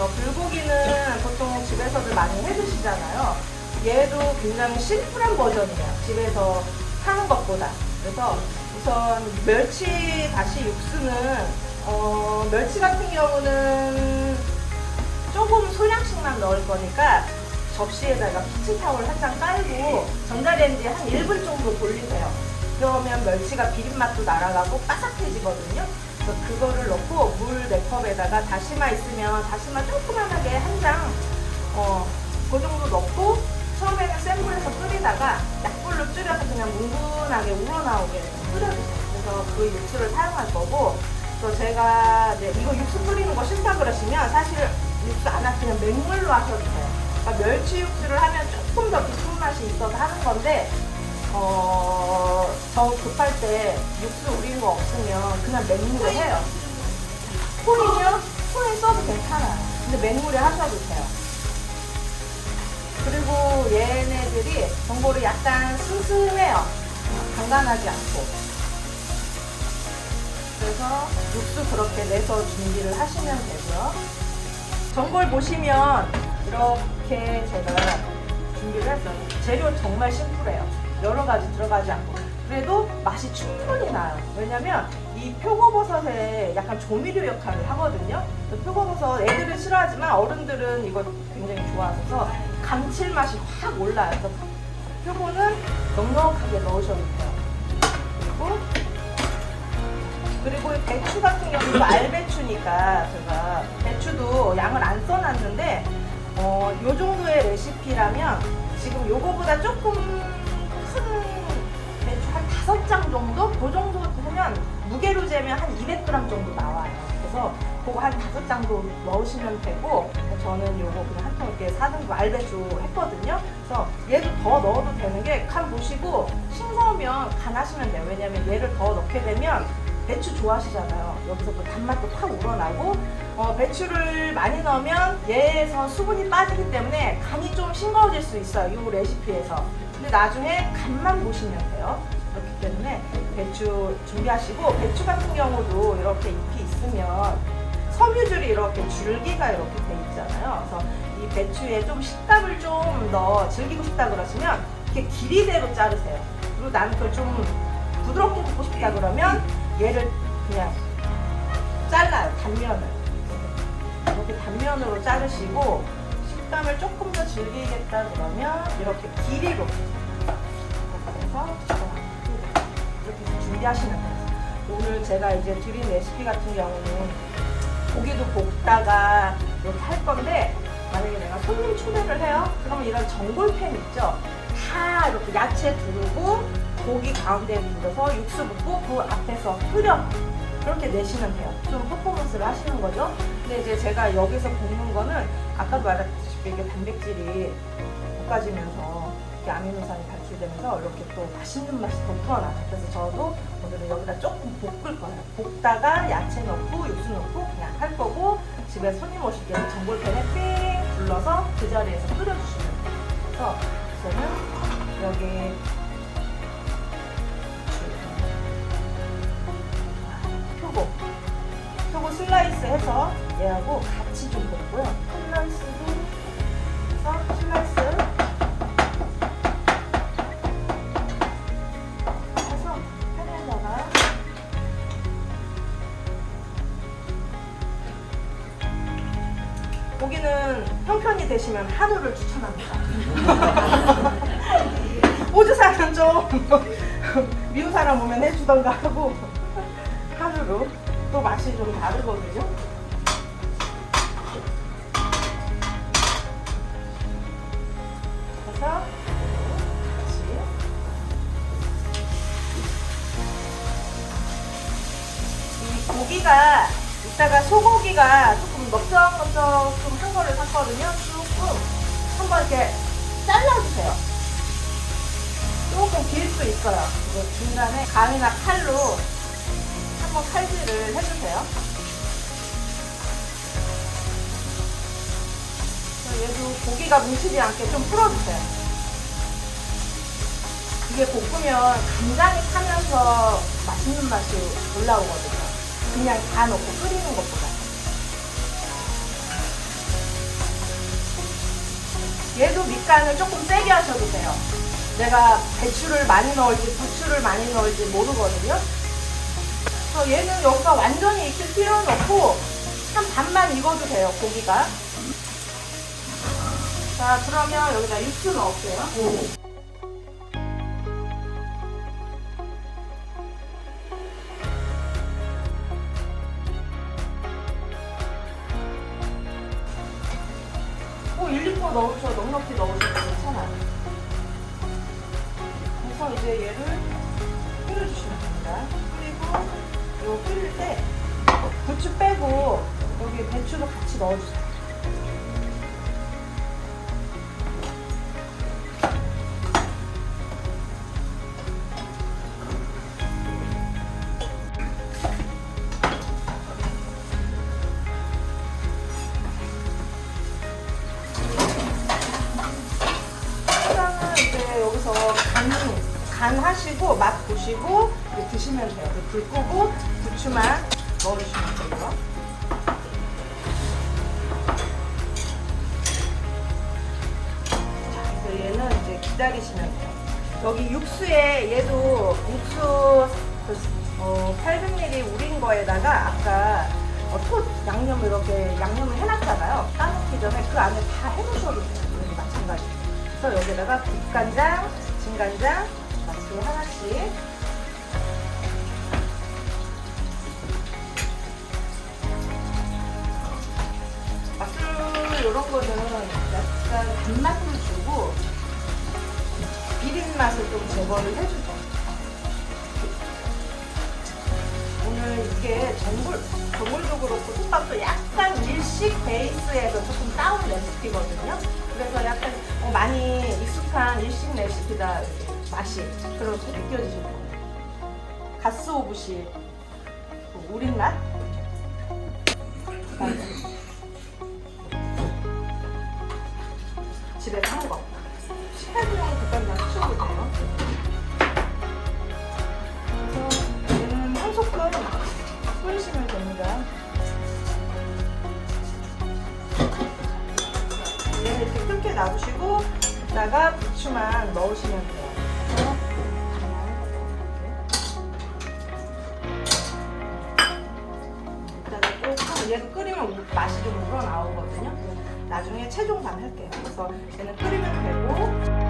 그래서 불고기는 보통 집에서도 많이 해 드시잖아요. 얘도 굉장히 심플한 버전이에요. 집에서 하는 것보다. 그래서 우선 멸치 다시 육수는 어, 멸치 같은 경우는 조금 소량씩만 넣을 거니까 접시에다가 키친타올 한 장 깔고 전자레인지에 한 1분 정도 돌리세요. 그러면 멸치가 비린맛도 날아가고 바삭해지거든요. 그래서 그거를 넣고 물 4컵에다가 다시마 있으면 다시마 조그만하게 한 장, 어, 그 정도 넣고 처음에는 센 불에서 끓이다가 약불로 줄여서 그냥 뭉근하게 우러나오게 끓여주세요. 그래서 그 육수를 사용할 거고 또 제가 이제 이거 육수 끓이는 거 싫다 그러시면 사실 육수 안 그냥 맹물로 하셔도 돼요. 그러니까 멸치 육수를 하면 조금 더 깊은 맛이 있어서 하는 건데 어, 저 급할 때 육수 우 린거 없으면 그냥 맹물에 해요. 콩이요? 콩에 써도 괜찮아요. 근데 맹물에 하셔도 돼요. 그리고 얘네들이 전골이 약간 슴슴해요. 간간하지 않고. 그래서 육수 그렇게 내서 준비를 하시면 되고요. 전골 보시면 이렇게 제가 준비를 했어요. 재료 정말 심플해요. 여러 가지 들어가지 않고. 그래도 맛이 충분히 나요. 왜냐면 이 표고버섯에 약간 조미료 역할을 하거든요. 그 표고버섯 애들은 싫어하지만 어른들은 이거 굉장히 좋아하셔서 감칠맛이 확 올라요. 그래서 표고는 넉넉하게 넣으셔도 돼요. 그리고 그리고 이 배추 같은 경우도 알배추니까 제가 배추도 양을 안 써놨는데 어, 요 정도의 레시피라면 지금 요거보다 조금 다섯 장 정도? 그 정도 하면 무게로 재면 한 200g 정도 나와요. 그래서 그거 한 다섯 장도 넣으시면 되고 저는 요거 그냥 한통 이렇게 사등분 알배추 했거든요. 그래서 얘도 더 넣어도 되는 게 간 보시고 싱거우면 간 하시면 돼요. 왜냐면 얘를 더 넣게 되면 배추 좋아하시잖아요. 여기서 또 단맛도 확 우러나고 어, 배추를 많이 넣으면 얘에서 수분이 빠지기 때문에 간이 좀 싱거워질 수 있어요. 이 레시피에서. 근데 나중에 간만 보시면 돼요. 그렇기 때문에 배추 준비하시고 배추 같은 경우도 이렇게 잎이 있으면 섬유줄이 이렇게 줄기가 이렇게 돼 있잖아요. 그래서 이 배추에 좀 식감을 좀 더 즐기고 싶다 그러시면 이렇게 길이대로 자르세요. 그리고 나는 그걸 좀 부드럽게 먹고 싶다 그러면 얘를 그냥 잘라요. 단면을. 이렇게 단면으로 자르시고 식감을 조금 더 즐기겠다 그러면 이렇게 길이로 이렇게 해서 준비하시면 돼요. 오늘 제가 이제 드린 레시피 같은 경우는 고기도 볶다가 이렇게 할 건데 만약에 내가 손님 초대를 해요? 그러면 이런 전골팬 있죠? 다 이렇게 야채 두르고 고기 가운데에 둘러서 육수 붓고 그 앞에서 끓여 그렇게 내시면 돼요. 좀 퍼포먼스를 하시는 거죠. 근데 이제 제가 여기서 볶는 거는 아까도 말했다시피 이게 단백질이 볶아지면서 이렇게 아미노산이 발출되면서 이렇게 또 맛있는 맛이 더 풀어나요. 그래서 저도 오늘은 여기다 조금 볶을 거예요. 볶다가 야채 넣고 육수 넣고 그냥 할 거고 집에 손님 오실 때는 전골팬에 삥 둘러서 그 자리에서 끓여주시면 돼요. 그래서 저는 여기 표고 표고 슬라이스 해서 얘하고 같이 좀 볶고요. 슬라이스 되시면 한우를 추천합니다. 호주사는 좀 미국 사람 오면 해주던가 하고 한우로 또 맛이 좀 다르거든요. 그래서 이 고기가 이따가 소고기가 조금 넓적넓적 좀 한 거를 샀거든요. 한번 이렇게 잘라주세요. 조금 길 수 있어요. 그리고 중간에 감이나 칼로 한번 칼질을 해주세요. 얘도 고기가 뭉치지 않게 좀 풀어주세요. 이게 볶으면 간장이 타면서 맛있는 맛이 올라오거든요. 그냥 다 넣고 끓이는 것보다. 얘도 밑간을 조금 세게 하셔도 돼요. 내가 배추를 많이 넣을지 부추를 많이 넣을지 모르거든요. 그래서 얘는 여기가 완전히 익힐 필요는 없고 한 반만 익어도 돼요 고기가. 자 그러면 여기다 육수 넣을게요. 뭐 1리터 넣으셔 넉넉히 넣으셔도 괜찮아요. 그래서 이제 얘를 끓여주시면 됩니다. 그리고 요 끓일 때 부추 빼고 여기 배추도 같이 넣어주세요. 간 하시고 맛 보시고 드시면 돼요. 이제 불 끄고 부추만 넣어주시면 돼요. 자, 이제 얘는 이제 기다리시면 돼요. 여기 육수에 얘도 육수 그, 어, 800ml 우린 거에다가 아까 어, 톳 양념 이렇게 양념을 해놨잖아요. 따놓기 전에 그 안에 다 해놓으셔도 돼요. 마찬가지. 그래서 여기다가 국간장, 진간장 같이 하나씩 맛술 이런 거는 약간 단맛을 주고 비린 맛을 좀 제거를 해주죠. 오늘 이게 전골, 전골도 그렇고 솥밥도 약간 일식 베이스에서 조금 다운 레시피거든요. 그래서 약간 어, 많이 익숙한 일식 레시피다 맛이 그렇게 느껴지실 거예요. 가스오브시 그 우린 맛. 집에 산 거. 18분 국간장 치워보세요. 그래서 얘는 한 소끔 끓이시면 됩니다. 얘는 이렇게 끓게 놔두시고 이따가 부추만 넣으시면 돼요. 위에서 끓이면 맛이 좀 우러나오거든요. 나중에 최종 간 할게요. 그래서 얘는 끓이면 되고.